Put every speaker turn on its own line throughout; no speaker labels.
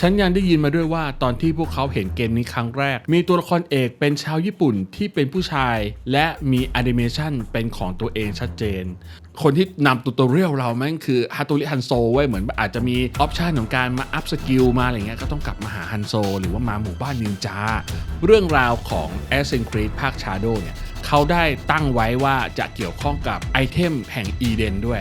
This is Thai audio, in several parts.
ฉันยังได้ยินมาด้วยว่าตอนที่พวกเขาเห็นเกมนี้ครั้งแรก มีตัวละครเอกเป็นชาวญี่ปุ่นที่เป็นผู้ชาย และมีแอนิเมชันเป็นของตัวเองชัดเจน คนที่นำตัวตัวเรียลเราแม่งคือฮาโตริฮันโซไว้เหมือนอาจจะมีออปชันของการมาอัพสกิลมาอะไรเงี้ยก็ต้องกลับมาหาฮันโซ หรือว่ามาหมู่บ้านนินจา เรื่องราวของ a s s a s s i n Creed ภาค Shadow เนี่ยเขาได้ตั้งไว้ว่าจะเกี่ยวข้องกับไอเทมแห่งอีเดนด้วย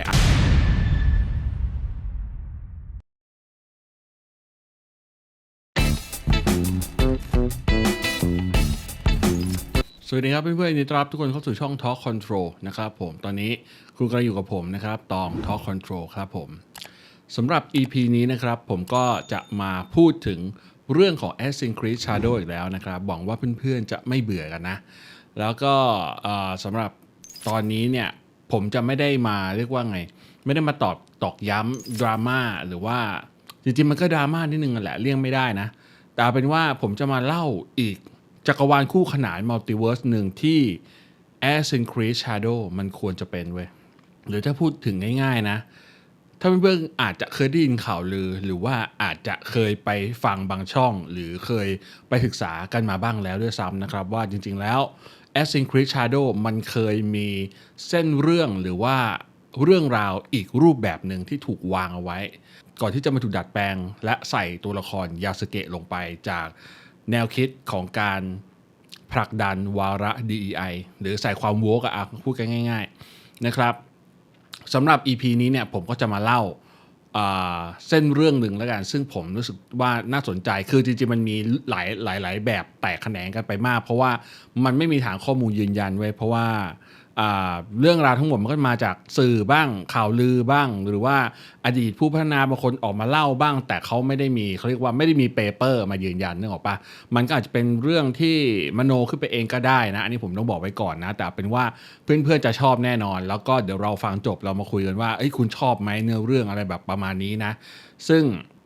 สวัสดีครับเพื่อนๆยินดีต้อนรับทุกคนเข้าสู่ช่อง Talk Control นะครับผม ตอนนี้คุณกำลังอยู่กับผมนะครับตอง Talk Control ครับผมสำหรับ EP นี้นะครับผมก็จะมาพูดถึงเรื่องของ Assassin's Creed Shadow อีกแล้วนะครับหวังว่าเพื่อนๆจะไม่เบื่อกันนะ แล้วก็สำหรับตอนนี้เนี่ยผมจะไม่ได้มาเรียกว่าไง ไม่ได้มาตอบตอกย้ำดราม่าหรือว่าจริงๆมันก็ดราม่านิดนึงนั่นแหละเลี่ยงไม่ได้นะ แต่เป็นว่าผมจะมาเล่าอีก จักรวาลคู่ขนานมัลติเวิร์สหนึ่งที่ As i n Creed Shadow มันควรจะเป็นเว้ย หรือถ้าพูดถึงง่ายๆนะ ถ้าเพื่อนๆอาจจะเคยได้ยินข่าวลือ หรือว่าอาจจะเคยไปฟังบางช่อง หรือเคยไปศึกษากันมาบ้างแล้วด้วยซ้ำนะครับ ว่าจริงๆแล้ว As i n Creed Shadow มันเคยมีเส้นเรื่องหรือว่าเรื่องราวอีกรูปแบบหนึ่งที่ถูกวางเอาไว้ ก่อนที่จะมาถูกดัดแปลง และใส่ตัวละครยาสเกะลงไปจาก แนวคิดของการผลักดันวาระ DEI หรือใส่ความโวกอะอะพูดกันง่าย ๆนะครับสำหรับ EP นี้เนี่ยผมก็จะมาเล่าอ่าเส้นเรื่องหนึ่งแล้วกัน ซึ่งผมรู้สึกว่าน่าสนใจคือจริงๆ มันมีหลายหลายหลายแบบแตกแขนงกันไปมาก เพราะว่ามันไม่มีฐานข้อมูลยืนยันไว้เพราะว่า เรื่องราวทั้งหมดมันก็มาจากสื่อบ้างข่าวลือบ้าง หรือว่าอดีตผู้พัฒนาบางคนออกมาเล่าบ้าง แต่เขาไม่ได้มีเขาเรียกว่าไม่ได้มีเปเปอร์มายืนยันนึกออกปะมันก็อาจจะเป็นเรื่องที่มโนขึ้นไปเองก็ได้นะ อันนี้ผมต้องบอกไว้ก่อนนะ แต่เป็นว่าเพื่อนๆจะชอบแน่นอน แล้วก็เดี๋ยวเราฟังจบเรามาคุยกันว่าเอ้ยคุณชอบไหมเนื้อเรื่องอะไรแบบประมาณนี้นะ ซึ่ง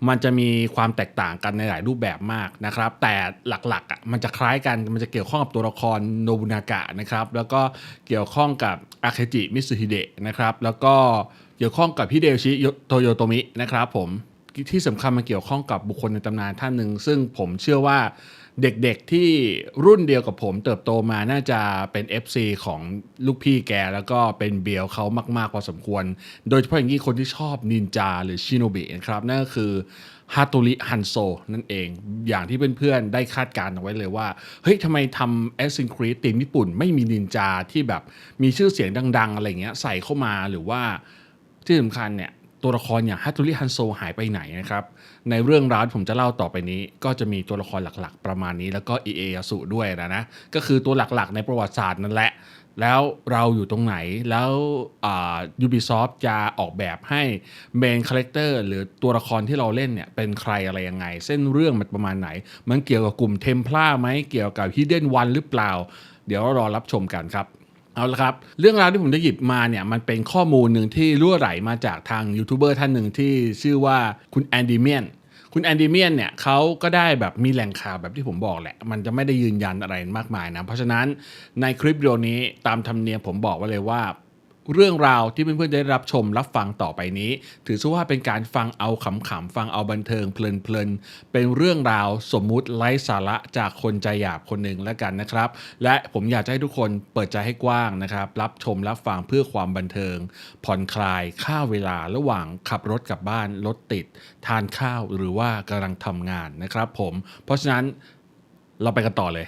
มันจะมีความแตกต่างกันในหลายรูปแบบมากนะครับ แต่หลักๆอะมันจะคล้ายกันมันจะเกี่ยวข้องกับตัวละครโนบุนากะนะครับ แล้วก็เกี่ยวข้องกับอาเคจิมิสุฮิเดะนะครับ แล้วก็เกี่ยวข้องกับพี่เดชิโตโยโตมินะครับผมที่สำคัญมันเกี่ยวข้องกับบุคคลในตำนานท่านหนึ่งซึ่งผมเชื่อว่า เด็กๆที่รุ่นเดียวกับผมเติบโตมาน่าจะเป็น FC ของลูกพี่แก แล้วก็เป็นเบียวเขามาก ๆ พอสมควร โดยเฉพาะอย่างยิ่งคนที่ชอบนินจาหรือชิโนบินะครับ นั่นก็คือฮาโตริฮันโซนั่นเอง อย่างที่เพื่อนๆได้คาดการณ์เอาไว้เลยว่า เฮ้ยทำไมทำ Assassin's Creed ทีมญี่ปุ่นไม่มีนินจาที่แบบมีชื่อเสียงดัง ๆ อะไรเงี้ยใส่เข้ามาหรือว่าที่สำคัญเนี่ย ตัวละครอย่างฮัตตุริฮันโซหายไปไหนนะครับ ในเรื่องราวที่ผมจะเล่าต่อไปนี้ ก็จะมีตัวละครหลักๆ ประมาณนี้ แล้วก็อิเอยสุด้วยนะนะก็คือตัวหลักๆ ในประวัติศาสตร์นั่นแหละ แล้วเราอยู่ตรงไหนแล้วยูบิซอฟจะออกแบบให้เมนคาแรคเตอร์หรือตัวละครที่เราเล่นเนี่ยเป็นใครอะไรยังไง เส้นเรื่องมันประมาณไหน มันเกี่ยวกับกลุ่มเทมพลาไหมเกี่ยวกับฮิดเด้นวันหรือเปล่า เดี๋ยวรอรับชมกันครับ เอาละครับ เรื่องราวที่ผมได้หยิบมาเนี่ยมันเป็นข้อมูลหนึ่งที่รั่วไหลมาจากทางยูทูบเบอร์ท่านหนึ่งที่ชื่อว่าคุณแอนดิเมียนคุณแอนดิเมียนเนี่ยเขาก็ได้แบบมีแหล่งข่าวแบบที่ผมบอกแหละ มันจะไม่ได้ยืนยันอะไรมากมายนะ เพราะฉะนั้นในคลิปวิดีโอนี้ตามธรรมเนียมผมบอกไว้เลยว่า เรื่องราวที่เพื่อนๆได้รับชมรับฟังต่อไปนี้ ถือซะว่าเป็นการฟังเอาขำๆฟังเอาบันเทิงเพลินๆเป็นเรื่องราวสมมุติไร้สาระจากคนใจหยาบคนหนึ่งแล้วกันนะครับ และผมอยากจะให้ทุกคนเปิดใจให้กว้างนะครับ รับชมรับฟังเพื่อความบันเทิง ผ่อนคลายค่าเวลาระหว่างขับรถกลับบ้านรถติด ทานข้าวหรือว่ากำลังทำงานนะครับ ผม เพราะฉะนั้นเราไปกันต่อเลย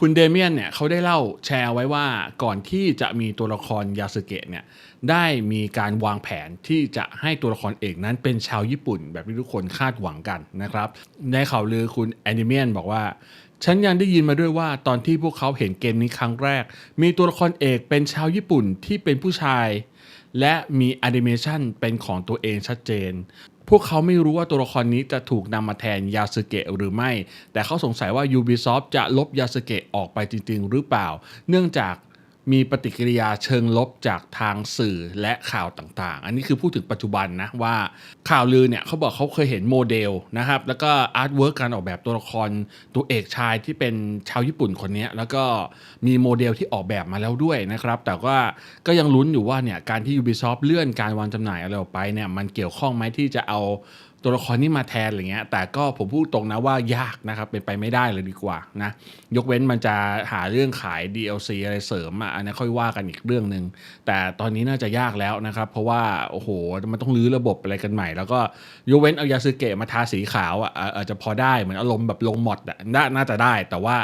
คุณเดเมียนเนี่ยเขาได้เล่าแชร์ไว้ว่าก่อนที่จะมีตัวละครยาสึเกะเนี่ยได้มีการวางแผนที่จะให้ตัวละครเอกนั้นเป็นชาวญี่ปุ่น แบบที่ทุกคนคาดหวังกันนะครับ ในข่าวลือคุณแอนิเมียนบอกว่า ฉันยังได้ยินมาด้วยว่าตอนที่พวกเขาเห็นเกมนี้ครั้งแรก มีตัวละครเอกเป็นชาวญี่ปุ่นที่เป็นผู้ชาย และมีแอนิเมชันเป็นของตัวเองชัดเจน พวกเขาไม่รู้ว่าตัวละครนี้จะถูกนำมาแทนยาสึเกะหรือไม่ แต่เขาสงสัยว่า Ubisoft จะลบยาสึเกะออกไปจริง ๆ หรือเปล่า เนื่องจาก มีปฏิกิริยาเชิงลบจากทางสื่อและข่าวต่างๆ อันนี้คือพูดถึงปัจจุบันนะว่าข่าวลือเนี่ยเขาบอกเขาเคยเห็นโมเดลนะครับ แล้วก็อาร์ตเวิร์กการออกแบบตัวละครตัวเอกชายที่เป็นชาวญี่ปุ่นคนนี้ แล้วก็มีโมเดลที่ออกแบบมาแล้วด้วยนะครับ แต่ว่าก็ยังลุ้นอยู่ว่าเนี่ยการที่ Ubisoft เลื่อนการวางจำหน่ายอะไรออกไปเนี่ยมันเกี่ยวข้องไหมที่จะเอา ตัวละครนี้มาแทนอะไรเงี้ย แต่ก็ผมพูดตรงนะว่ายากนะครับ เป็นไปไม่ได้เลยดีกว่านะ ยกเว้นมันจะหาเรื่องขาย DLC อะไรเสริมอะอันนี้ค่อยว่ากันอีกเรื่องหนึ่งแต่ตอนนี้น่าจะยากแล้วนะครับ เพราะว่า โอ้โห มันต้องรื้อระบบอะไรกันใหม่ แล้วก็ยกเว้นเอายาสึเกะมาทาสีขาวอะอาจจะพอได้เหมือนอารมณ์แบบลงมดอะน่าน่าจะได้แต่ว่า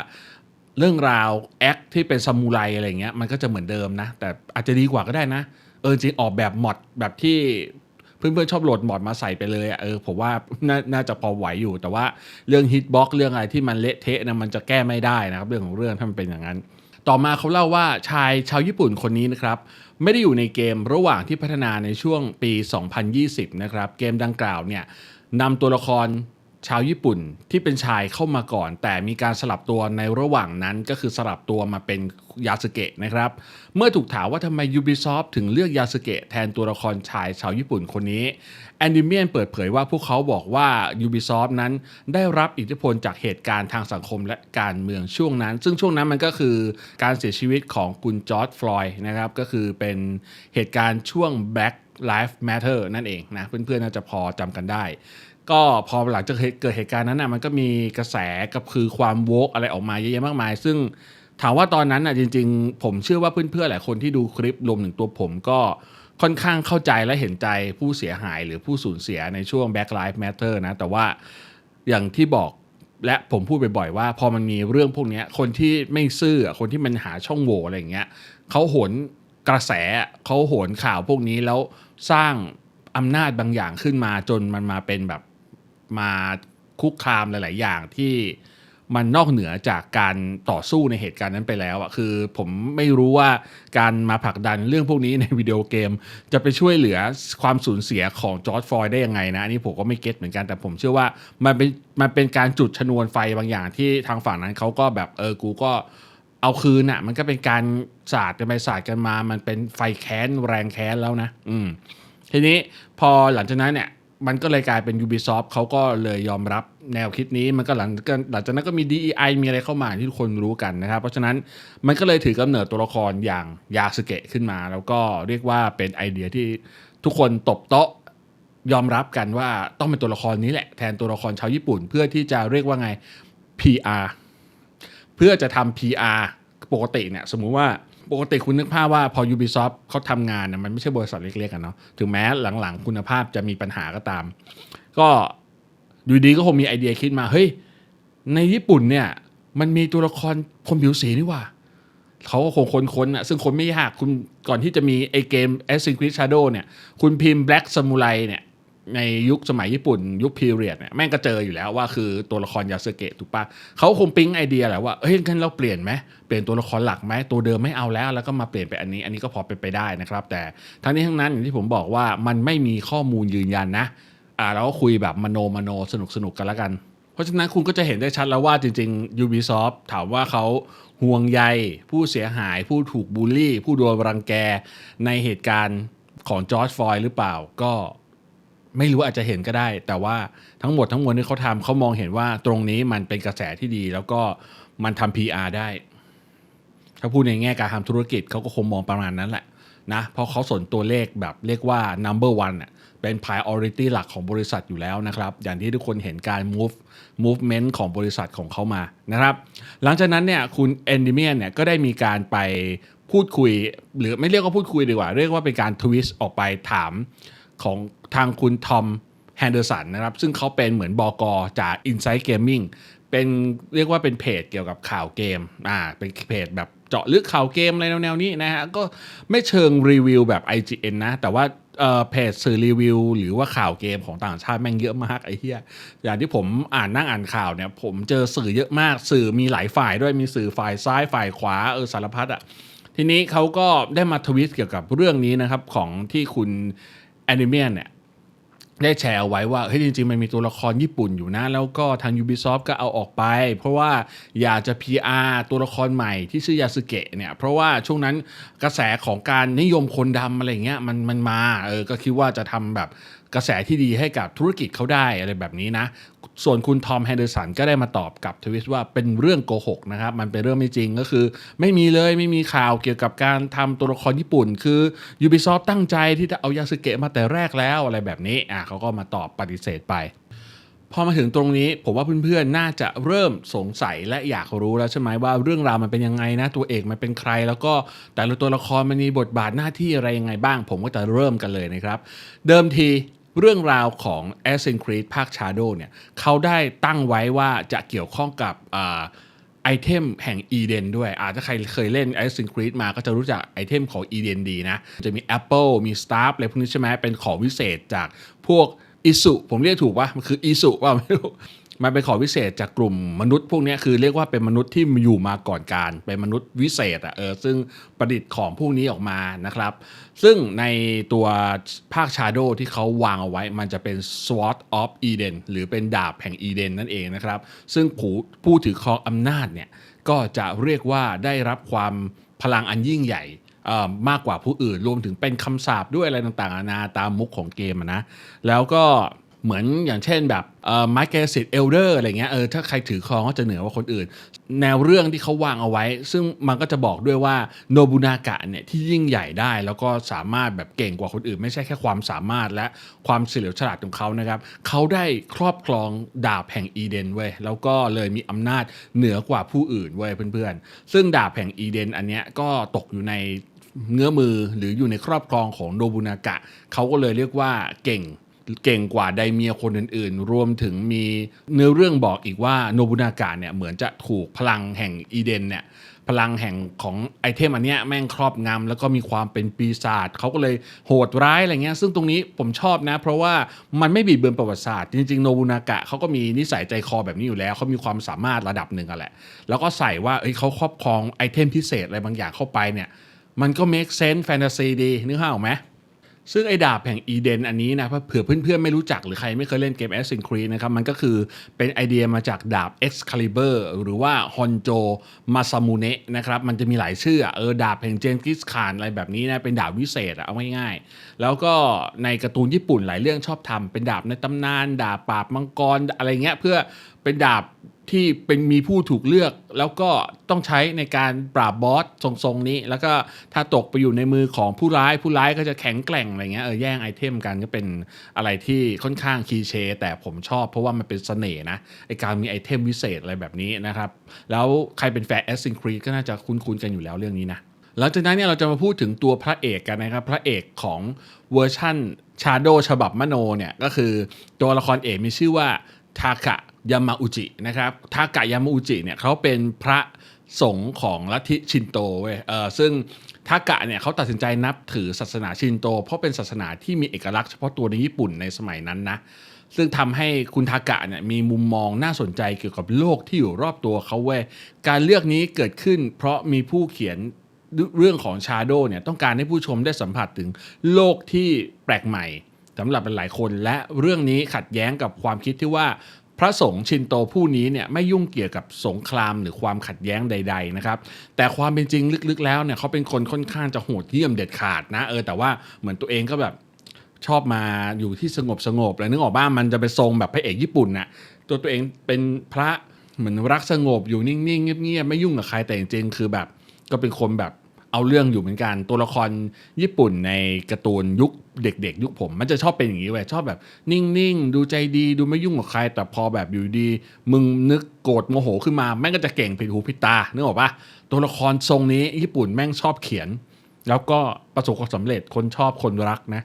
เรื่องราวแอคที่เป็นซามูไรอะไรเงี้ยมันก็จะเหมือนเดิมนะ แต่อาจจะดีกว่าก็ได้นะเออจริงออกแบบมอดแบบที่ เพื่อนๆชอบโหลดมอดมาใส่ไปเลยอะเออผมว่านาน่าจะพอไหวอยู่ แต่ว่าเรื่องฮิตบ็อกเรื่องอะไรที่มันเละเทะนะมันจะแก้ไม่ได้นะครับ เรื่องของเรื่องถ้ามันเป็นอย่างนั้น ต่อมาเขาเล่าว่าชายชาวญี่ปุ่นคนนี้นะครับไม่ได้อยู่ในเกมระหว่างที่พัฒนาในช่วงปี 2020 นะครับ เกมดังกล่าวเนี่ยนำตัวละคร ชาวญี่ปุ่นที่เป็นชายเข้ามาก่อน แต่มีการสลับตัวในระหว่างนั้นก็คือสลับตัวมาเป็นยาสเกะนะครับ เมื่อถูกถามว่าทำไม Ubisoft ถึงเลือกยาสเกะแทนตัวละครชายชาวญี่ปุ่นคนนี้แอนดิเมียนเปิดเผยว่าพวกเขาบอกว่า Ubisoft นั้นได้รับอิทธิพลจากเหตุการณ์ทางสังคมและการเมืองช่วงนั้น ซึ่งช่วงนั้นมันก็คือการเสียชีวิตของคุณจอร์ดฟลอยด์นะครับก็คือเป็นเหตุการณ์ช่วง Black Lives Matter นั่นเองนะเพื่อนๆน่าจะพอจำกันได้ ก็พอหลังจากเกิดเหตุการณ์นั้นนะมันก็มีกระแสกับคือความโวกอะไรออกมาเยอะแยะมากมาย ซึ่งถามว่าตอนนั้นนะจริง ๆ ผมเชื่อว่าเพื่อนๆหลายคนที่ดูคลิปรวมถึงตัวผมก็ค่อนข้างเข้าใจและเห็นใจผู้เสียหายหรือผู้สูญเสียในช่วง Black Lives Matter นะ แต่ว่าอย่างที่บอกและผมพูดบ่อยๆว่า พอมันมีเรื่องพวกนี้คนที่ไม่ซื่อคนที่มันหาช่องโหว่อะไรอย่างเงี้ยเขาโหนกระแสเขาโหนข่าวพวกนี้แล้วสร้างอำนาจบางอย่างขึ้นมาจนมันมาเป็นแบบ มาคุกคามหลาย ๆ อย่างที่มันนอกเหนือจากการต่อสู้ในเหตุการณ์นั้นไปแล้วอะคือผมไม่รู้ว่าการมาผลักดันเรื่องพวกนี้ในวิดีโอเกม จะไปช่วยเหลือความสูญเสียของจอร์ดฟอยได้ยังไงนะอันนี้ผมก็ไม่เก็ตเหมือนกันแต่ผมเชื่อว่ามันเป็นมันเป็นการจุดชนวนไฟบางอย่างที่ทางฝั่งนั้นเขาก็แบบเออกูก็เอาคืนอะมันก็เป็นการสาดกันไปสาดกันมา มันเป็นไฟแค้นแรงแค้นแล้วนะ อืมทีนี้พอหลังจากนั้นเนี่ย มันก็เลยกลายเป็น Ubisoft เขาก็เลยยอมรับแนวคิดนี้มันก็หลังหลังจากนั้นก็มี DEI มีอะไรเข้ามาที่ทุกคนรู้กันนะครับ เพราะฉะนั้นมันก็เลยถือกำเนิดตัวละครอย่างยาสเกะขึ้นมา แล้วก็เรียกว่าเป็นไอเดียที่ทุกคนตบโต๊ะยอมรับกันว่าต้องเป็นตัวละครนี้แหละ แทนตัวละครชาวญี่ปุ่น เพื่อที่จะเรียกว่าไง PR เพื่อจะทำ PR ปกติเนี่ยสมมุติว่า ปกติคุณนึกภาพว่าพอ Ubisoft เขาทำงานนะมันไม่ใช่บริษัทเล็กๆกันเนาะถึงแม้หลังๆ คุณภาพจะมีปัญหาก็ตาม ก็อยู่ดีก็คงมีไอเดียคิดมา เฮ้ย ในญี่ปุ่นเนี่ย มันมีตัวละครคนผิวสีนี่ว่าเขาก็คงค้นๆอะซึ่งคนไม่ยากคุณก่อนที่จะมีไอเกม Assassin's Creed Shadow เนี่ย คุณพิมพ์ Black Samurai เนี่ย ในยุคสมัยญี่ปุ่น ยุคพีเรียดเนี่ยแม่งก็เจออยู่แล้วว่าคือตัวละครยาสึเกะถูกปะเขาคงปิ๊งไอเดียแหละว่าเฮ้ยงั้นเราเปลี่ยนไหมเปลี่ยนตัวละครหลักไหมตัวเดิมไม่เอาแล้ว แล้วก็มาเปลี่ยนไปอันนี้ อันนี้ก็พอเป็นไปได้นะครับ แต่ทั้งนี้ทั้งนั้นอย่างที่ผมบอกว่ามันไม่มีข้อมูลยืนยันนะอ่าเราก็คุยแบบมโนมโนสนุกสนุกกันล้วกัน เพราะฉะนั้นคุณก็จะเห็นได้ชัดแล้วว่าจริง ๆ Ubisoft ถามว่าเขาห่วงใยผู้เสียหาย ผู้ถูกบูลลี่ ผู้โดนรังแกในเหตุการณ์ของจอร์จฟลอยหรือเปล่าก็ ไม่รู้อาจจะเห็นก็ได้ แต่ว่าทั้งหมดทั้งมวลที่เขาทำเขามองเห็นว่าตรงนี้มันเป็นกระแสที่ดี แล้วก็มันทำ PR ได้ ถ้าพูดในแง่การทำธุรกิจเขาก็คงมองประมาณนั้นแหละนะเพราะเขาสนตัวเลขแบบเรียกว่า number one เป็น priority หลักของบริษัทอยู่แล้วนะครับ อย่างที่ทุกคนเห็นการ move movement ของบริษัทของเขามานะครับ หลังจากนั้นเนี่ยคุณ e n d y m i a n เนี่ยก็ได้มีการไปพูดคุย หรือไม่เรียกว่าพูดคุยดีกว่า เรียกว่าเป็นการทวิสต์ออกไปถาม ของทางคุณทอมแฮนเดอร์สันนะครับ ซึ่งเขาเป็นเหมือนบอกอจาก Inside Gaming เป็นเรียกว่าเป็นเพจเกี่ยวกับข่าวเกมอ่าเป็นเพจแบบเจาะลึกข่าวเกมอะไรแนวๆนี้นะฮะก็ไม่เชิงรีวิวแบบ IGN นะ แต่ว่าเอ่อเพจสื่อรีวิว หรือว่าข่าวเกมของต่างชาติแม่งเยอะมากไอ้เหี้ยอย่างที่ผมอ่านนั่งอ่านข่าวเนี่ยผมเจอสื่อเยอะมากสื่อมีหลายฝ่ายด้วยมีสื่อฝ่ายซ้ายฝ่ายขวาเออสารพัดอะทีนี้เขาก็ได้มาทวิตเกี่ยวกับเรื่องนี้นะครับของที่คุณ แอนิเมียนเนี่ยได้แชร์เอาไว้ว่าเฮ้ยจริงๆ มันมีตัวละครญี่ปุ่นอยู่นะ แล้วก็ทาง Ubisoft ก็เอาออกไป เพราะว่าอยากจะ PR ตัวละครใหม่ที่ชื่อยาสึเกะเนี่ยเพราะว่าช่วงนั้นกระแสของการนิยมคนดำอะไรเงี้ยมันมันมาเออก็คิดว่าจะทำแบบ กระแสที่ดีให้กับธุรกิจเขาได้อะไรแบบนี้นะ ส่วนคุณทอมแฮนเดอร์สันก็ได้มาตอบกับทวิตว่าเป็นเรื่องโกหกนะครับ มันเป็นเรื่องไม่จริงก็คือ ไม่มีเลยไม่มีข่าวเกี่ยวกับการทำตัวละครญี่ปุ่น คือ Ubisoft ตั้งใจที่จะเอายาสึเกะมาแต่แรกแล้วอะไรแบบนี้อะเขาก็มาตอบปฏิเสธไปพอมาถึงตรงนี้ผมว่าเพื่อนๆ น่าจะเริ่มสงสัยและอยากรู้แล้วใช่ไหมว่าเรื่องราวมันเป็นยังไงนะ ตัวเอกมันเป็นใคร แล้วก็แต่ละตัวละครมันมีบทบาทหน้าที่อะไรยังไงบ้าง ผมก็จะเริ่มกันเลยนะครับ เดิมที เรื่องราวของ Assassin's Creed ภาค Shadow เนี่ยเขาได้ตั้งไว้ว่าจะเกี่ยวข้องกับไอเทมแห่งอีเดนด้วย อาจจะใครเคยเล่น Assassin's Creed มาก็จะรู้จักไอเทมของอีเดนดีนะ จะมี Apple มี Star อะไรพวกนี้ใช่ไหมเป็นของวิเศษจากพวกอิสุผมเรียกถูกปะมันคืออิสุว่าไม่รู้ มันเป็นของวิเศษจากกลุ่มมนุษย์พวกนี้คือเรียกว่าเป็นมนุษย์ที่อยู่มาก่อนการ เป็นมนุษย์วิเศษอะเออซึ่งประดิษฐ์ของพวกนี้ออกมานะครับ ซึ่งในตัวภาค Shadow ที่เขาวางเอาไว้ มันจะเป็น Sword of Eden หรือเป็นดาบแห่งอีเดนนั่นเองนะครับ ซึ่งผู้ผู้ถือครองอำนาจเนี่ยก็จะเรียกว่าได้รับความพลังอันยิ่งใหญ่มากกว่าผู้อื่นรวมถึงเป็นคำสาปด้วยอะไรต่างๆนานาตามมุกของเกมนะ แล้วก็ เหมือนอย่างเช่นแบบไมเกสิตเอลเดอร์อะไรเงี้ยเออถ้าใครถือครองก็จะเหนือกว่าคนอื่น แนวเรื่องที่เขาวางเอาไว้ ซึ่งมันก็จะบอกด้วยว่าโนบุนากะเนี่ยที่ยิ่งใหญ่ได้ แล้วก็สามารถแบบเก่งกว่าคนอื่น ไม่ใช่แค่ความสามารถและความเฉลียวฉลาดของเขานะครับเขาได้ครอบครองดาบแห่งอีเดนเว้ยแล้วก็เลยมีอำนาจเหนือกว่าผู้อื่นเว้ยเพื่อนๆ ซึ่งดาบแห่งอีเดนอันเนี้ยก็ตกอยู่ในเงื้อมือหรืออยู่ในครอบครองของโนบุนากะเขาก็เลยเรียกว่าเก่ง เก่งกว่าไดเมียคนอื่นๆ รวมถึงมีเนื้อเรื่องบอกอีกว่าโนบุนากะเนี่ยเหมือนจะถูกพลังแห่งอีเดนเนี่ยพลังแห่งของไอเทมอันเนี้ยแม่งครอบงำแล้วก็มีความเป็นปีศาจเขาก็เลยโหดร้ายอะไรเงี้ยซึ่งตรงนี้ผมชอบนะ เพราะว่ามันไม่บีบเบือนประวัติศาสตร์ จริงๆ โนบุนากะเขาก็มีนิสัยใจคอแบบนี้อยู่แล้วเขามีความสามารถระดับหนึ่งอะแหละ แล้วก็ใส่ว่าเอ้ยเขาครอบครองไอเทมพิเศษอะไรบางอย่างเข้าไปเนี่ยมันก็ make sense แฟนตาซีดีนึกภาพออกไหม ซึ่งไอ้ดาบแห่งอีเดนอันนี้นะเผื่อเพื่อนๆ ไม่รู้จักหรือใครไม่เคยเล่นเกม Assassin's Creed นะครับมันก็คือเป็นไอเดียมาจากดาบ Excalibur หรือว่าฮอนโจมาซามูเนะนะครับมันจะมีหลายชื่อเออดาบแห่งเจนกิสคานอะไรแบบนี้นะเป็นดาบวิเศษอะเอาง่ายๆ แล้วก็ในการ์ตูนญี่ปุ่นหลายเรื่องชอบทำเป็นดาบในตำนาน ดาบปราบมังกรอะไรเงี้ยเพื่อเป็นดาบ ที่เป็นมีผู้ถูกเลือก แล้วก็ต้องใช้ในการปราบบอสทรงๆนี้ แล้วก็ถ้าตกไปอยู่ในมือของผู้ร้ายผู้ร้ายก็จะแข็งแกร่งอะไรเงี้ยเออแย่งไอเทมกันก็เป็นอะไรที่ค่อนข้างคีเช่แต่ผมชอบเพราะว่ามันเป็นเสน่ห์นะไอการมีไอเทมวิเศษอะไรแบบนี้นะครับแล้วใครเป็นแฟน Assassin's Creed ก็น่าจะคุ้นๆกันอยู่แล้วเรื่องนี้นะหลังจากนั้นเนี่ยเราจะมาพูดถึงตัวพระเอกกันนะครับ พระเอกของเวอร์ชั่นชาโดฉบับมโนเนี่ยก็คือตัวละครเอกมีชื่อว่า ทากะยามาอุจินะครับทากะยามาอุจิเนี่ยเขาเป็นพระสงฆ์ของลัทธิชินโตเว้ยเออซึ่งทากะเนี่ยเขาตัดสินใจนับถือศาสนาชินโต เพราะเป็นศาสนาที่มีเอกลักษณ์เฉพาะตัวในญี่ปุ่นในสมัยนั้นนะซึ่งทำให้คุณทากะเนี่ยมีมุมมองน่าสนใจเกี่ยวกับโลกที่อยู่รอบตัวเขาเว้ยการเลือกนี้เกิดขึ้น เพราะมีผู้เขียนเรื่องของชาโดเนี่ยต้องการให้ผู้ชมได้สัมผัสถึงโลกที่แปลกใหม่ สำหรับหลายคน และเรื่องนี้ขัดแย้งกับความคิดที่ว่าพระสงฆ์ชินโตผู้นี้เนี่ยไม่ยุ่งเกี่ยวกับสงครามหรือความขัดแย้งใด ๆนะครับ แต่ความเป็นจริงลึกๆ แล้วเนี่ยเขาเป็นคนค่อนข้างจะโหดเยี่ยมเด็ดขาดนะเออแต่ว่าเหมือนตัวเองก็แบบชอบมาอยู่ที่สงบสงบเลยนึกออกบ้างมันจะไปทรงแบบพระเอกญี่ปุ่นน่ะตัวตัวเองเป็นพระเหมือนรักสงบอยู่นิ่งๆเงียบๆไม่ยุ่งกับใครแต่จริงๆคือแบบ ก็เป็นคนแบบ เอาเรื่องอยู่เหมือนกัน ตัวละครญี่ปุ่นในการ์ตูนยุคเด็กๆ ยุคผม มันจะชอบเป็นอย่างนี้เว้ยชอบแบบ นิ่งๆ ดูใจดีดูไม่ยุ่งกับใคร แต่พอแบบอยู่ดี มึงนึกโกรธโมโหขึ้นมา แม่งก็จะเก่งผิดหูผิดตานึกออกปะตัวละครทรงนี้ญี่ปุ่นแม่งชอบเขียน แล้วก็ประสบความสำเร็จคนชอบคนรักนะ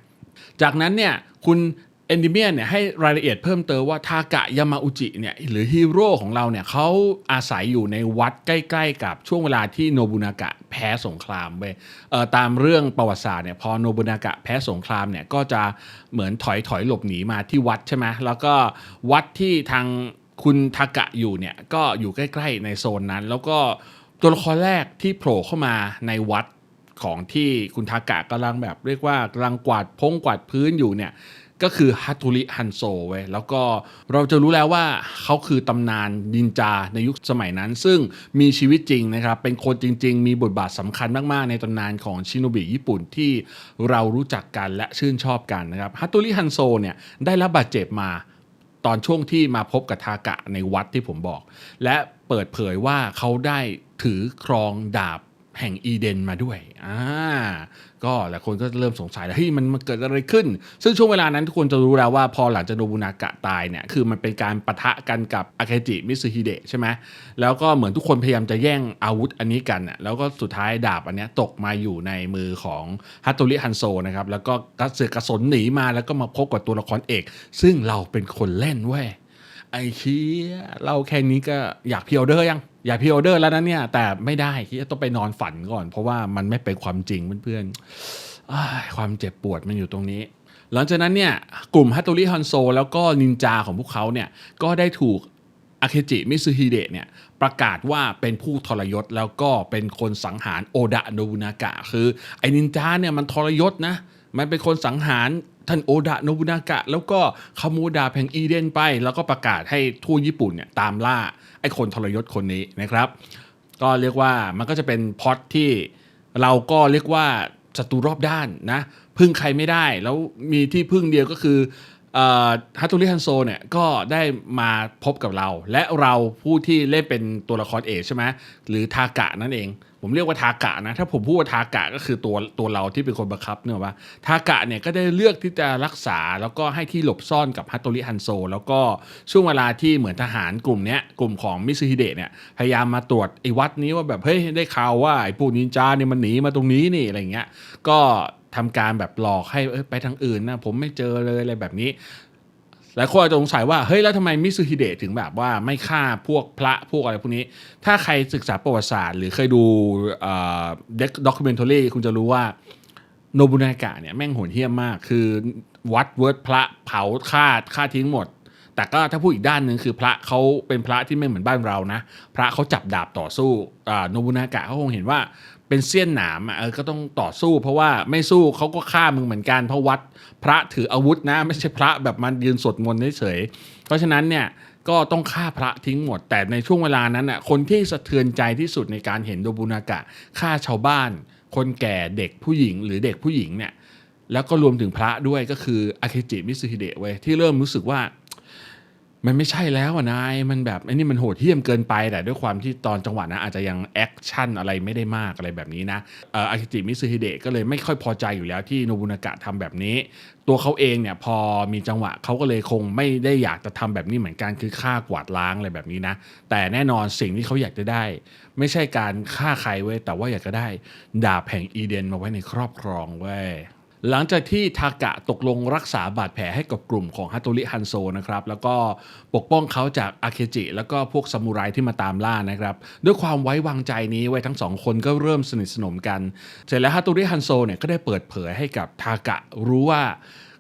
จากนั้นเนี่ยคุณ เอนดิเมียนเนี่ยให้รายละเอียดเพิ่มเติมว่าทากะยามาอุจิเนี่ยหรือฮีโร่ของเราเนี่ยเขาอาศัยอยู่ในวัดใกล้ ๆ กับช่วงเวลาที่โนบุนากะแพ้สงครามไปตามเรื่องประวัติศาสตร์เนี่ยพอโนบุนากะแพ้สงครามเนี่ยก็จะเหมือนถอยถอยหลบหนีมาที่วัดใช่ไหมแล้วก็วัดที่ทางคุณทากะอยู่เนี่ยก็อยู่ใกล้ ๆ ในโซนนั้น แล้วก็ตัวละครแรกที่โผล่เข้ามาในวัดของที่คุณทากะกำลังแบบเรียกว่ากำลังกวาดพงกวาดพื้นอยู่เนี่ย ก็คือฮัต t ริฮันโซเว้ยแล้วก็เราจะรู้แล้วว่าเขาคือตำนานนินจาในยุคสมัยนั้น ซึ่งมีชีวิตจริงนะครับ เป็นคนจริง ๆ มีบทบาทสำคัญมาก ๆ ในตำนานของชิโนบิญี่ปุ่นที่เรารู้จักกันและชื่นชอบกันนะครับฮัต t ริฮันโซเนี่ยได้รับบาดเจ็บมาตอนช่วงที่มาพบกับทากะในวัดที่ผมบอก และเปิดเผยว่าเขาได้ถือครองดาบ แห่งอีเดนมาด้วยอ่าก็หลายคนก็เริ่มสงสัยแล้วเฮ้ยมันมันเกิดอะไรขึ้น ซึ่งช่วงเวลานั้นทุกคนจะรู้แล้วว่าพอหลังจากโนบุนากะตายเนี่ยคือมันเป็นการปะทะกันกับอาเคจิมิซึฮิเดะใช่ไหมแล้วก็เหมือนทุกคนพยายามจะแย่งอาวุธอันนี้กันอ่แล้วก็สุดท้ายดาบอันเนี้ยตกมาอยู่ในมือของฮัตโตริฮันโซนะครับแล้วก็กระเสือกกระสนหนีมาแล้วก็มาพบกับตัวละครเอก ซึ่งเราเป็นคนเล่นเว้ยไอ้เชี่ยเราแค่นี้ก็อยากพิออเด้อยัง อยากพิออเดอร์แล้วนะเนี่ย แต่ไม่ได้ที่ต้องไปนอนฝันก่อน เพราะว่ามันไม่เป็นความจริงเพื่อนๆความเจ็บปวดมันอยู่ตรงนี้ หลังจากนั้นเนี่ยกลุ่มฮัตโตริฮันโซแล้วก็นินจาของพวกเขาเนี่ยก็ได้ถูกอาเคจิมิซึฮิเดะเนี่ยประกาศว่าเป็นผู้ทรยศแล้วก็เป็นคนสังหารโอดะโนบุนากะ คือไอ้นินจาเนี่ยมันทรยศนะมันเป็นคนสังหารท่านโอดะโนบุนากะ แล้วก็ขโมยดาแห่งอีเดนไป แล้วก็ประกาศให้ทั่วญี่ปุ่นเนี่ยตามล่า อ้คนทรยศคนนี้นะครับ ก็เรียกว่ามันก็จะเป็นพอดที่เราก็เรียกว่าศัตรูรอบด้านนะพึ่งใครไม่ได้ แล้วมีที่พึ่งเดียวก็คือฮัตตุริฮันโซเนี่ยก็ได้มาพบกับเรา และเราผู้ที่เล่นเป็นตัวละครเอกใช่ไหมหรือทากะนั่นเอง ผมเรียกว่าทากะนะ ถ้าผมพูดว่าทากะก็คือตัวตัวเราที่เป็นคนบังคับเนี่ยว่าทากะเนี่ยก็ได้เลือกที่จะรักษาแล้วก็ให้ที่หลบซ่อนกับฮัตโตริฮันโซ แล้วก็ช่วงเวลาที่เหมือนทหารกลุ่มเนี้ยกลุ่มของมิซึฮิเดะเนี่ยพยายามมาตรวจไอ้วัดนี้ว่าแบบเฮ้ยได้ข่าวว่าไอ้พวกนินจาเนี่ยมันหนีมาตรงนี้นี่อะไรเงี้ยก็ทำการแบบหลอกให้ไปทางอื่นนะผมไม่เจอเลยอะไรแบบนี้ หลายคนอาจจะสงสัยว่าเฮ้ยแล้วทำไมมิซึฮิเดะถึงแบบว่าไม่ฆ่าพวกพระพวกอะไรพวกนี้ ถ้าใครศึกษาประวัติศาสตร์ หรือเคยดูเด็กด็อกิเมนทอรี่คุณจะรู้ว่าโนบุนากะเนี่ยแม่งโหดเหี้ยมมาก คือวัดเวิร์ดพระเผาฆ่าฆ่าทิ้งหมด แต่ก็ถ้าพูดอีกด้านหนึ่งคือพระเขาเป็นพระที่ไม่เหมือนบ้านเรานะ พระเขาจับดาบต่อสู้โนบุนากะเขาคงเห็นว่า เป็นเสี้ยนหนามอะเออก็ต้องต่อสู้ เพราะว่าไม่สู้เขาก็ฆ่ามึงเหมือนกันเพราะวัดพระถืออาวุธนะ ไม่ใช่พระแบบมันยืนสวดมนต์เฉยเพราะฉะนั้นเนี่ยก็ต้องฆ่าพระทิ้งหมด แต่ในช่วงเวลานั้นอะคนที่สะเทือนใจที่สุดในการเห็นโนบุนากะฆ่าชาวบ้าน คนแก่เด็กผู้หญิงหรือเด็กผู้หญิงเนี่ยแล้วก็รวมถึงพระด้วยก็คืออาเคจิมิซึฮิเดะเว้ยที่เริ่มรู้สึกว่า มันไม่ใช่แล้วอะนายมันแบบไอ้นี่มันโหดเหี้ยมเกินไปแต่ด้วยความที่ตอนจังหวะนั้นอาจจะยังแอคชั่นอะไรไม่ได้มากอะไรแบบนี้นะเอ่ออากิจิมิซึฮิเดะก็เลยไม่ค่อยพอใจอยู่แล้วที่โนบุนากะทำแบบนี้ ตัวเขาเองเนี่ยพอมีจังหวะเขาก็เลยคงไม่ได้อยากจะทำแบบนี้เหมือนกันคือฆ่ากวาดล้างอะไรแบบนี้นะ แต่แน่นอนสิ่งที่เขาอยากจะได้ ไม่ใช่การฆ่าใครเว้ยแต่ว่าอยากจะได้ดาบแห่งอีเดนมาไว้ในครอบครองเว้ย หลังจากที่ทากะตกลงรักษาบาดแผลให้กับกลุ่มของฮัตโตริฮันโซนะครับแล้วก็ปกป้องเขาจากอาเคจิ แล้วก็พวกซามูไรที่มาตามล่านะครับด้วยความไว้วางใจนี้ไว้ทั้งสองคนก็เริ่มสนิทสนมกัน เสร็จแล้วฮัตโตริฮันโซเนี่ยก็ได้เปิดเผยให้กับทากะรู้ว่า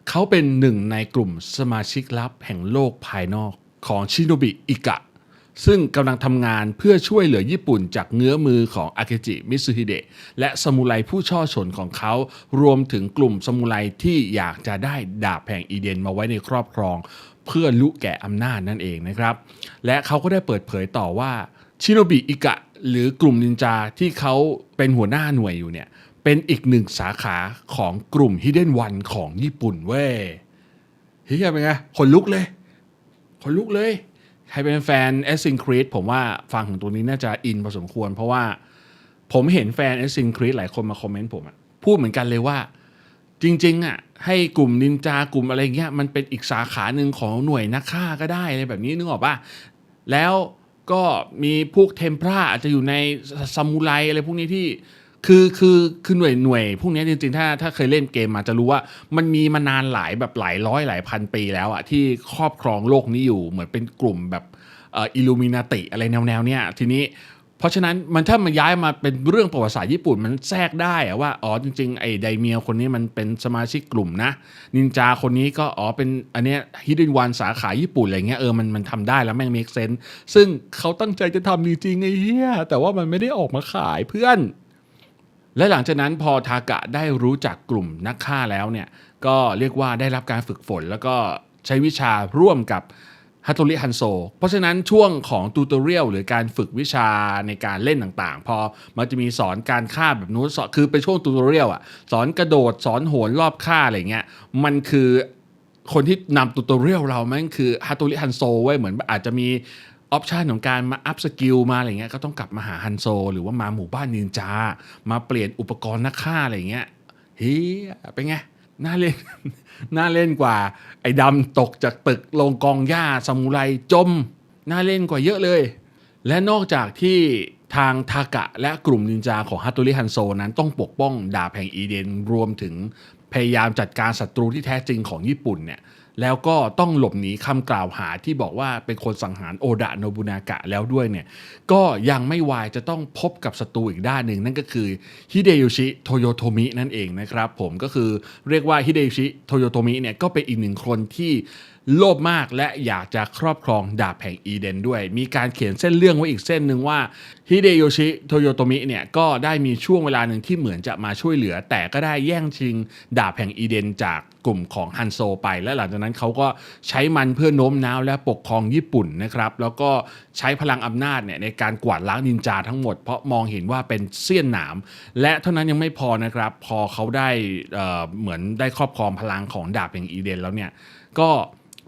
เขาเป็นหนึ่งในกลุ่มสมาชิกลับแห่งโลกภายนอกของชิโนบิอิกะ ซึ่งกำลังทำงานเพื่อช่วยเหลือญี่ปุ่นจากเงื้อมือของอาเคจิมิซุฮิเดะและสมุไรผู้ช่อชนของเขา รวมถึงกลุ่มสมุไรที่อยากจะได้ดาบแห่งอีเดนมาไว้ในครอบครอง เพื่อลุแก่อำนาจนั่นเองนะครับ และเขาก็ได้เปิดเผยต่อว่าชิโนบิอิกะ หรือกลุ่มนินจาที่เขาเป็นหัวหน้าหน่วยอยู่เนี่ยเป็นอีกหนึ่งสาขาของกลุ่มฮิเดนวันของญี่ปุ่นเว้ยเฮียเป็นไงขนลุกเลยขนลุกเลย ใครเป็นแฟน a s s i n Creed ผมว่าฟังถึงตัวนี้น่าจะอินพอสมควร เพราะว่าผมเห็นแฟน a s s i n Creed หลายคนมาคอมเมนต์ผมอะพูดเหมือนกันเลยว่า จริง ๆอะให้กลุ่มนินจากลุ่มอะไรเงี้ยมันเป็นอีกสาขาหนึ่งของหน่วยนักฆ่าก็ได้อะไรแบบนี้นึกออกปะแล้วก็มีพวกเทมเพลาอาจจะอยู่ในซามูไรอะไรพวกนี้ที่ คือคือคือหน่วยหน่วยพวกนี้จริงๆถ้าถ้าเคยเล่นเกมมาจะรู้ว่ามันมีมานานหลายแบบหลายร้อยหลายพันปีแล้วอะที่ครอบครองโลกนี้อยู่เหมือนเป็นกลุ่มแบบอิลูมินาติอะไรแนวๆเนี้ยทีนี้เพราะฉะนั้นมันถ้ามันย้ายมาเป็นเรื่องประวัติศาสตร์ญี่ปุ่นมันแทรกได้อะว่าอ๋อจริงๆไอ้ไดเมียวคนนี้มันเป็นสมาชิกกลุ่มนะ นินจาคนนี้ก็อ๋อเป็นอันเนี้ยฮิด d นวันสาขาญี่ปุ่นอะไรเงี้ยเออมันมันทำได้แล้วแม่ง make sense ซึ่งเขาตั้งใจจะทำจริงๆไอ้เหี้ยแต่ว่ามันไม่ได้ออกมาขายเพื่อน และหลังจากนั้นพอทากะได้รู้จักกลุ่มนักฆ่าแล้วเนี่ยก็เรียกว่าได้รับการฝึกฝน แล้วก็ใช้วิชาร่วมกับฮัตโตริฮันโซ เพราะฉะนั้นช่วงของตูตเรียลหรือการฝึกวิชาในการเล่นต่างๆ พอมันจะมีสอนการฆ่าแบบนู้นคือเป็นช่วงตูตเรียลอะสอนกระโดดสอนโหนรอบฆ่าอะไรเงี้ยมันคือคนที่นำตูตเรียลเราแม่งคือฮัตโตริฮันโซเว้เหมือนอาจจะมี ออปชันของการมาอัพสกิลมาอะไรเงี้ยก็ต้องกลับมาหาฮันโซ หรือว่ามาหมู่บ้านนินจา มาเปลี่ยนอุปกรณ์นักฆ่าอะไรเงี้ยเฮียเป็นไงน่าเล่นน่าเล่นกว่า ไอ้ดำตกจากตึกลงกองหญ้าซามูไรจม น่าเล่นกว่าเยอะเลย และนอกจากที่ทางทากะและกลุ่มนินจาของฮัตโตริฮันโซนั้นต้องปกป้องดาบแห่งอีเดนรวมถึงพยายามจัดการศัตรูที่แท้จริงของญี่ปุ่นเนี่ย แล้วก็ต้องหลบหนีคำกล่าวหาที่บอกว่าเป็นคนสังหารโอดะโนบุนากะแล้วด้วยเนี่ยก็ยังไม่วายจะต้องพบกับศัตรูอีกด้านหนึ่ง นั่นก็คือฮิเดยุชิโทโยโทมินั่นเองนะครับผมก็คือเรียกว่าฮิเดยุชิโทโยโทมิเนี่ยก็เป็นอีกหนึ่งคนที่ โลภมากและอยากจะครอบครองดาบแห่งอีเดนด้วย มีการเขียนเส้นเรื่องไว้อีกเส้นหนึ่งว่าฮิเดโยชิโทโยโตมิเนี่ยก็ได้มีช่วงเวลาหนึ่งที่เหมือนจะมาช่วยเหลือ แต่ก็ได้แย่งชิงดาบแห่งอีเดนจากกลุ่มของฮันโซไป และหลังจากนั้นเขาก็ใช้มันเพื่อโน้มน้าวและปกครองญี่ปุ่นนะครับ แล้วก็ใช้พลังอำนาจเนี่ยในการกวาดล้างนินจาทั้งหมด เพราะมองเห็นว่าเป็นเสี้ยนหนาม และเท่านั้นยังไม่พอนะครับ พอเขาได้เเหมือนได้ครอบครองพลังของดาบแห่งอีเดนแล้วเนี่ยก็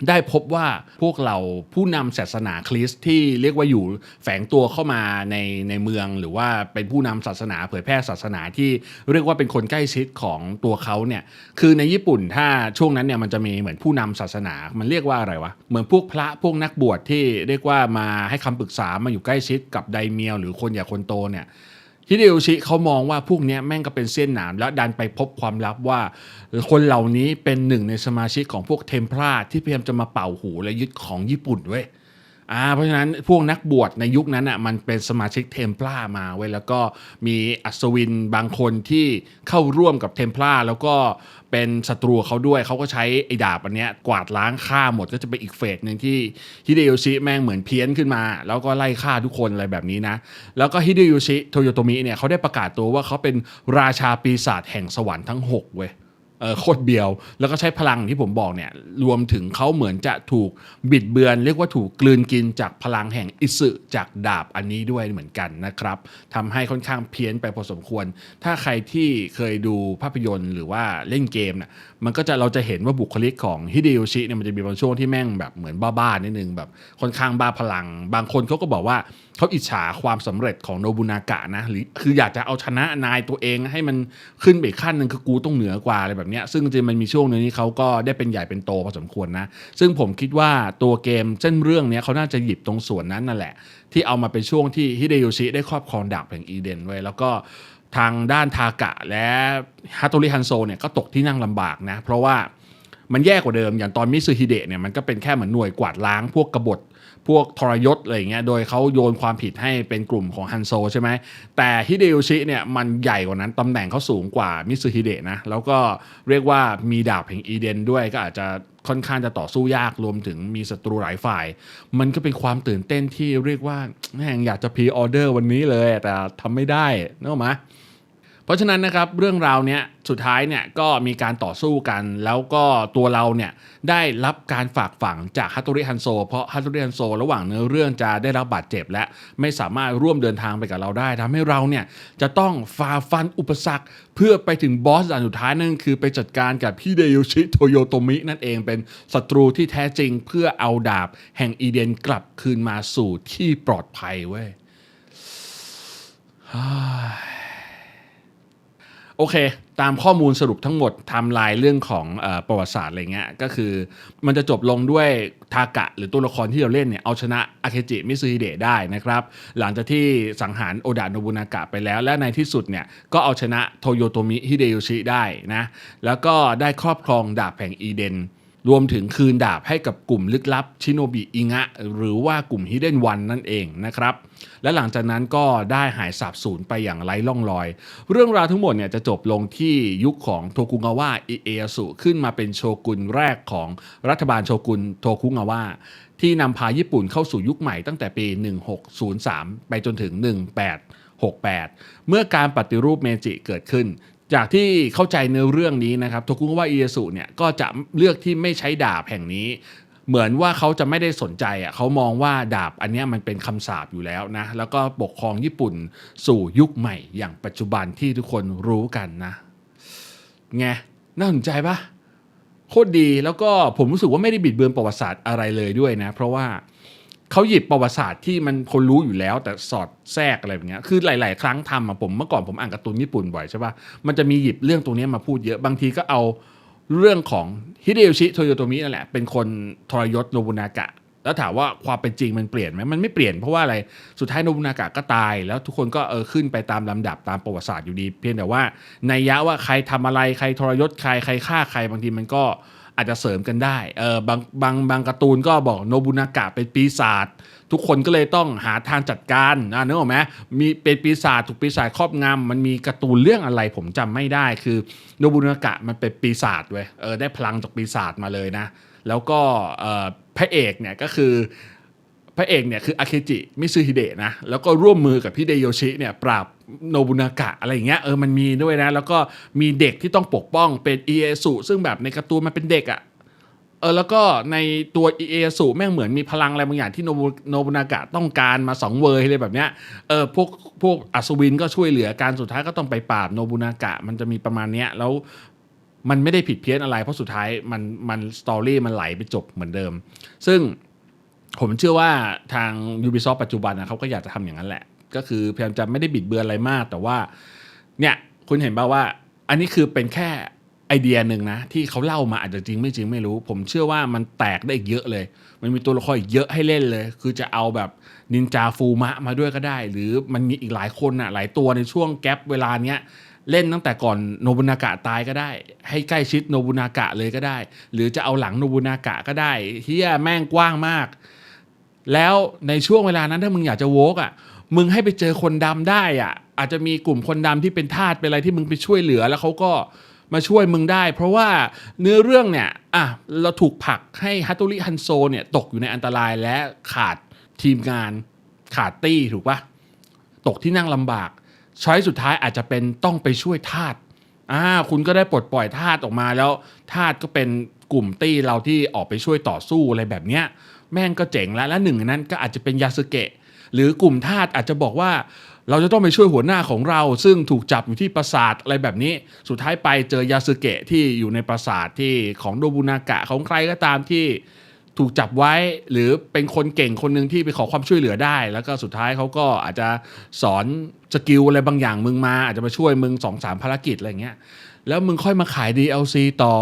ได้พบว่าพวกเราผู้นำศาสนาคริสต์ที่เรียกว่าอยู่แฝงตัวเข้ามาในในเมือง หรือว่าเป็นผู้นำศาสนาเผยแพร่ศาสนาที่เรียกว่าเป็นคนใกล้ชิดของตัวเขาเนี่ยคือในญี่ปุ่นถ้าช่วงนั้นเนี่ยมันจะมีเหมือนผู้นำศาสนา มันเรียกว่าอะไรวะเหมือนพวกพระพวกนักบวชที่เรียกว่ามาให้คำปรึกษามาอยู่ใกล้ชิดกับไดเมียวหรือคนใหญ่คนโตเนี่ย ฮิเดโอชิเขามองว่าพวกนี้แม่งก็เป็นเส้นหนาม แล้วดันไปพบความลับว่า คนเหล่านี้เป็นหนึ่งในสมาชิกของพวกเทมเพลาที่พยายามจะมาเป่าหูและยึดของญี่ปุ่นเว้ยอ่าเพราะฉะนั้นพวกนักบวชในยุคนั้นอะมันเป็นสมาชิกเทมเพลามาเว้ยแล้วก็มีอัศวินบางคนที่เข้าร่วมกับเทมเพลาแล้วก็ เป็นศัตรูเขาด้วยเขาก็ใช้ไอ้ดาบอันเนี้ยกวาดล้างฆ่าหมดก็จะเป็นอีกเฟสหนึ่งที่ฮิเดโยชิแม่งเหมือนเพี้ยนขึ้นมา แล้วก็ไล่ฆ่าทุกคนอะไรแบบนี้นะ แล้วก็ฮิเดโยชิโทโยโตมิเนี่ยเขาได้ประกาศตัวว่าเขาเป็นราชาปีศาจแห่งสวรรค์ทั้ง 6 เว้ย โคตรเบียว แล้วก็ใช้พลังที่ผมบอกเนี่ยรวมถึงเขาเหมือนจะถูกบิดเบือน เรียกว่าถูกกลืนกินจากพลังแห่งอิสึจากดาบอันนี้ด้วยเหมือนกันนะครับทำให้ค่อนข้างเพี้ยนไปพอสมควร ถ้าใครที่เคยดูภาพยนตร์หรือว่าเล่นเกมน่ะมันก็จะเราจะเห็นว่าบุคลิกของฮิเดโยชิเนี่ยมันจะมีบางช่วงที่แม่งแบบเหมือนบ้าๆนิดนึงแบบค่อนข้างบ้าพลัง บางคนเขาก็บอกว่า เขาอิจฉาความสำเร็จของโนบุนากะนะหรือคืออยากจะเอาชนะนายตัวเองให้มันขึ้นไปขั้นหนึ่งคือกูต้องเหนือกว่าอะไรแบบนี้ซึ่งจริงๆมันมีช่วงนึงที่เขาก็ได้เป็นใหญ่เป็นโตพอสมควรนะ ซึ่งผมคิดว่าตัวเกมเส้นเรื่องเนี้ยเขาน่าจะหยิบตรงส่วนนั้นนั่นแหละ ที่เอามาเป็นช่วงที่ฮิเดโยชิได้ครอบครองดาบแห่งอีเดนไว้แล้วก็ทางด้านทากะและฮัตโตริฮันโซเนี่ยก็ตกที่นั่งลำบากนะ เพราะว่า มันแย่กว่าเดิมอย่างตอนมิซึฮิเดะเนี่ยมันก็เป็นแค่เหมือนหน่วยกวาดล้างพวกกบฏพวกทรยศอะไรอย่างเงี้ย โดยเขาโยนความผิดให้เป็นกลุ่มของฮันโซใช่ไหม แต่ฮิเดโยชิเนี่ยมันใหญ่กว่านั้น ตำแหน่งเขาสูงกว่ามิซึฮิเดะนะ แล้วก็เรียกว่ามีดาบแห่งอีเดนด้วยก็อาจจะค่อนข้างจะต่อสู้ยาก รวมถึงมีศัตรูหลายฝ่าย มันก็เป็นความตื่นเต้นที่เรียกว่าแม่งอยากจะพรีออเดอร์วันนี้เลย แต่ทำไม่ได้นึกออกไหม เพราะฉะนั้นนะครับเรื่องราวเนี้ยสุดท้ายเนี่ยก็มีการต่อสู้กัน แล้วก็ตัวเราเนี่ยได้รับการฝากฝังจากฮัตโตริฮันโซ เพราะฮัตโตริฮันโซ ระหว่างเนื้อเรื่องจะได้รับบาดเจ็บ และไม่สามารถร่วมเดินทางไปกับเราได้ทำให้เราเนี่ยจะต้องฝ่าฟันอุปสรรค เพื่อไปถึงบอสอันสุดท้ายนั่นคือไปจัดการกับฮิเดโยชิโทโยโตมินั่นเองเป็นศัตรูที่แท้จริงเพื่อเอาดาบ แห่งอีเดนกลับคืนมาสู่ที่ปลอดภัยเว้ย โอเค ตามข้อมูลสรุปทั้งหมดทำลายเรื่องของอประวัติศาสตร์อะไรเงี้ยก็คือมันจะจบลงด้วยทากะหรือตัวละครที่เราเล่นเนี่ยเอาชนะอาเคจิมิซูฮิเดะได้นะครับ หลังจากที่สังหารโอดะโนบุนากะไปแล้ว และในที่สุดเนี่ยก็เอาชนะโทโยโตมิฮิเดโยชิได้นะแล้วก็ได้ครอบครองดาบแห่งอีเดน รวมถึงคืนดาบให้กับกลุ่มลึกลับชิโนบิอิงะหรือว่ากลุ่มฮิเดนวันนั่นเองนะครับ และหลังจากนั้นก็ได้หายสาบสูญไปอย่างไร้ล่องรอย เรื่องราวทั้งหมดเนี่ยจะจบลงที่ยุคของโทคุงาวะอิเอสุขึ้นมาเป็นโชกุนแรกของรัฐบาลโชกุนโทคุงาวะที่นำพาญี่ปุ่นเข้าสู่ยุคใหม่ตั้งแต่ปี 1603 ไปจนถึง 1868 เมื่อการปฏิรูปเมจิเกิดขึ้น จากที่เข้าใจเนื้อเรื่องนี้นะครับโทคุงว่าเอียสุเนี่ยก็จะเลือกที่ไม่ใช้ดาบแห่งนี้ เหมือนว่าเขาจะไม่ได้สนใจอะเขามองว่าดาบอันนี้มันเป็นคำสาปอยู่แล้วนะ แล้วก็ปกครองญี่ปุ่นสู่ยุคใหม่ อย่างปัจจุบันที่ทุกคนรู้กันนะไงน่าสนใจปะโคตรดีแล้วก็ผมรู้สึกว่าไม่ได้บิดเบือนประวัติศาสตร์อะไรเลยด้วยนะ เพราะว่า เขาหยิบประวัติศาสตร์ที่มันคนรู้อยู่แล้ว แต่สอดแทรกอะไรแบบเนี้ยคือหลาย ๆ ครั้งทำอะผมเมื่อก่อนผมอ่านการ์ตูนญี่ปุ่นบ่อยใช่ปะมันจะมีหยิบเรื่องตรงนี้มาพูดเยอะบางทีก็เอาเรื่องของฮิเดโยชิโทโยโตมินั่นแหละเป็นคนทรยศโนบุนากะ แล้วถามว่าความเป็นจริงมันเปลี่ยนไหมมันไม่เปลี่ยนเพราะว่าอะไรสุดท้ายโนบุนากะก็ตาย แล้วทุกคนก็เออขึ้นไปตามลำดับตามประวัติศาสตร์อยู่ดี เพียงแต่ว่าในยยะว่าใครทำอะไรใครทรยศใครใครฆ่าใครบางทีมันก็ อาจจะเสริมกันได้เออบางบางบางการ์ตูนก็บอกโนบุนากะเป็นปีศาจทุกคนก็เลยต้องหาทางจัดการนะนึกออกไหมมีเป็นปีศาจถูกปีศาจครอบงำมันมีการ์ตูนเรื่องอะไรผมจำไม่ได้คือโนบุนากะมันเป็นปีศาจเว้ยเออได้พลังจากปีศาจมาเลยนะ แล้วก็เออพระเอกเนี่ยก็คือ พระเอกเนี่ยคืออาเคจิมิซึฮิเดะนะแล้วก็ร่วมมือกับพี่เดโยชิเนี่ยปราบโนบุนากะอะไรอย่างเงี้ยเออมันมีด้วยนะ แล้วก็มีเด็กที่ต้องปกป้องเป็นเอเอสุซึ่งแบบในการ์ตูนมันเป็นเด็กอะ่ะเออแล้วก็ในตัวเอเอสุแม่งเหมือนมีพลังอะไรบางอย่างที่โนบุโนบุนากะต้องการมาสองเวอร์อะไรแบบเนี้ยเออพวกพวกอัศวินก็ช่วยเหลือการสุดท้ายก็ต้องไปปราบโนบุนากะมันจะมีประมาณเนี้ยแล้วมันไม่ได้ผิดเพี้ยนอะไร เพราะสุดท้ายมันมันสตอรี่มันไหลไปจบเหมือนเดิม ซึ่ง ผมเชื่อว่าทาง Ubisoft ปัจจุบันนะเขาก็อยากจะทำอย่างนั้นแหละ ก็คือพยายามจะไม่ได้บิดเบือนอะไรมาก แต่ว่าเนี่ยคุณเห็นป่าว่า อันนี้คือเป็นแค่ไอเดียหนึ่งนะ ที่เขาเล่ามาอาจจะจริงไม่จริงไม่รู้ ผมเชื่อว่ามันแตกได้อีกเยอะเลย มันมีตัวละครอีกเยอะให้เล่นเลย คือจะเอาแบบนินจาฟูมะมาด้วยก็ได้ หรือมันมีอีกหลายคนอะหลายตัวในช่วงแกลบเวลาเนี้ยเล่นตั้งแต่ก่อนโนบุนากะตายก็ได้ ให้ใกล้ชิดโนบุนากะเลยก็ได้ หรือจะเอาหลังโนบุนากะก็ได้เฮียแม่งกว้างมาก แล้วในช่วงเวลานั้นถ้ามึงอยากจะโวกอะมึงให้ไปเจอคนดำได้อะ อาจจะมีกลุ่มคนดำที่เป็นทาสเป็นอะไรที่มึงไปช่วยเหลือแล้วเขาก็มาช่วยมึงได้ เพราะว่าเนื้อเรื่องเนี่ยอะเราถูกผลักให้ฮัตโตริฮันโซเนี่ยตกอยู่ในอันตรายและขาดทีมงานขาดตี้ถูกปะตกที่นั่งลำบาก ช้อยสุดท้ายอาจจะเป็นต้องไปช่วยทาสอ่าคุณก็ได้ปลดปล่อยทาสออกมาแล้วทาสก็เป็นกลุ่มตี้เราที่ออกไปช่วยต่อสู้อะไรแบบเนี้ย แม่งก็เจ๋งแล้ว และหนึ่งนนั้นก็อาจจะเป็นยาสึเกะ หรือกลุ่มทาสอาจจะบอกว่า เราจะต้องไปช่วยหัวหน้าของเรา ซึ่งถูกจับอยู่ที่ปราสาทอะไรแบบนี้ สุดท้ายไปเจอยาสึเกะที่อยู่ในปราสาทที่ของโดบุนากะของใครก็ตามที่ถูกจับไว้หรือเป็นคนเก่งคนหนึ่งที่ไปขอความช่วยเหลือได้ แล้วก็สุดท้ายเขาก็อาจจะสอนสกิลอะไรบางอย่างมึงมา อาจจะมาช่วยมึงสองสามภารกิจอะไรเงี้ยแล้วมึงค่อยมาขาย DLC ต่อ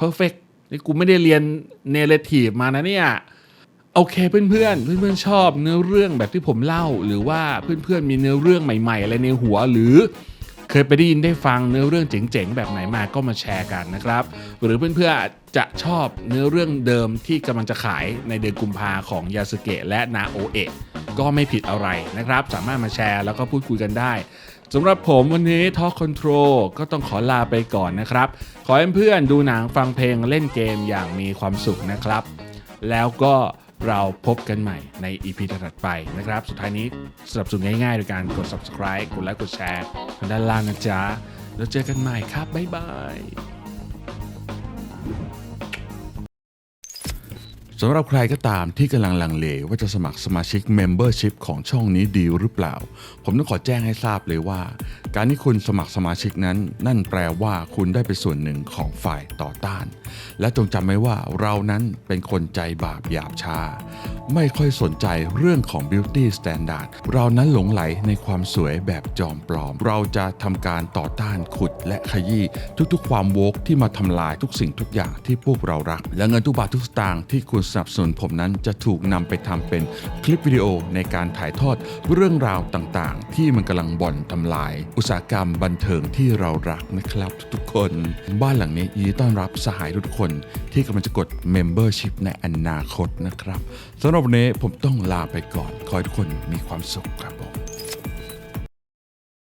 Perfect นี่กูไม่ได้เรียนเนเรทีฟมานะเนี่ย โอเคเพื่อนๆเพื่อนๆชอบเนื้อเรื่องแบบที่ผมเล่า หรือว่าเพื่อนๆมีเนื้อเรื่องใหม่ๆอะไรในหัวหรือเคยไปได้ยินได้ฟังเนื้อเรื่องเจ๋งๆ แบบไหนมาก็มาแชร์กันนะครับ หรือเพื่อนๆจะชอบเนื้อเรื่องเดิมที่กำลังจะขายในเดือนกุมภาของยาสเกะและนาโอเอะก็ไม่ผิดอะไรนะครับ สามารถมาแชร์แล้วก็พูดคุยกันได้สำหรับผมวันนี้ Talk Control ก็ต้องขอลาไปก่อนนะครับ ขอให้เพื่อนดูหนังฟังเพลงเล่นเกมอย่างมีความสุขนะครับ แล้วก็ เราพบกันใหม่ใน EP ถัดไปนะครับ สุดท้ายนี้สนับสนุนง่ายๆ โดยการกด subscribe กดไลค์กดแชร์ทางด้านล่างนะจ๊ะ แล้วเจอกันใหม่ครับ บ๊ายบาย สำหรับใครก็ตามที่กำลังลังเลว่าจะสมัครสมาชิก Membership ของช่องนี้ดีหรือเปล่า ผมต้องขอแจ้งให้ทราบเลยว่า การที่คุณสมัครสมาชิกนั้น นั่นแปลว่าคุณได้เป็นส่วนหนึ่งของฝ่ายต่อต้าน และจงจำไว้ว่าเรานั้นเป็นคนใจบาปหยาบช้า ไม่ค่อยสนใจเรื่องของ beauty standard เรานั้นหลงไหลในความสวยแบบจอมปลอม เราจะทำการต่อต้านขุดและขยี้ทุกๆ ความโวกที่มาทำลายทุกสิ่งทุกอย่างที่พวกเรารัก และเงินทุกบาททุกสตางค์ที่คุณสนับสนุนผมนั้นจะถูกนำไปทำเป็นคลิปวิดีโอในการถ่ายทอดเรื่องราวต่างๆ ที่มันกำลังบ่อนทำลาย อุตสาหกรรมบันเทิงที่เรารักนะครับทุกๆคน บ้านหลังนี้ยินดีต้อนรับสหายทุกคนที่กำลังจะกด Membership ในอนาคตนะครับสำหรับวันนี้ผมต้องลาไปก่อน ขอให้ทุกคนมีความสุขครับผม